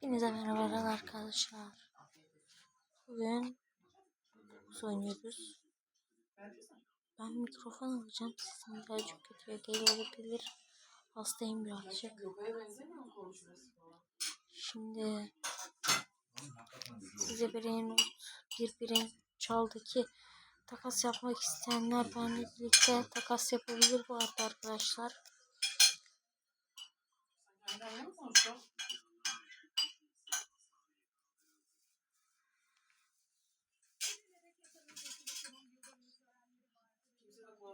Hepinize merhabalar arkadaşlar. Bugün biz oynuyoruz. Ben mikrofon alacağım. Sesim birazcık kötüye geliyor olabilir. Hastayım birazcık. Şimdi size bir not bir birin çaldı ki takas yapmak isteyenler benimle birlikte takas yapabilir bu arada arkadaşlar.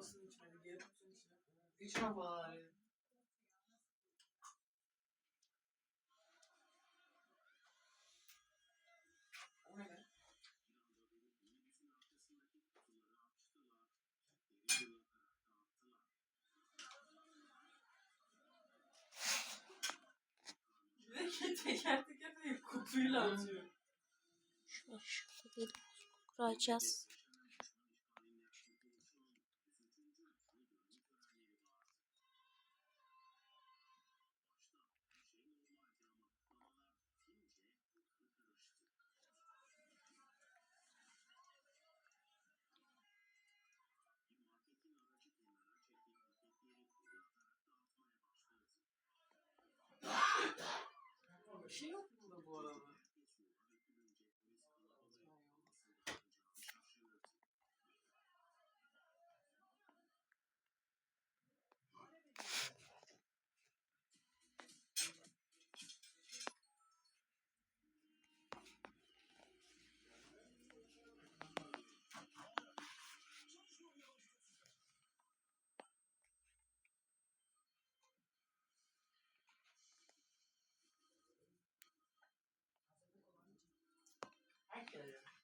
De kolasını içmedi. Geri kutusun içine. İçme bari. O ne be? Bir de teker teker değil, kutuyla atıyor. Şöyle şöyle bir kuracağız. Bir Whoa. Burada bu arada. Herkese.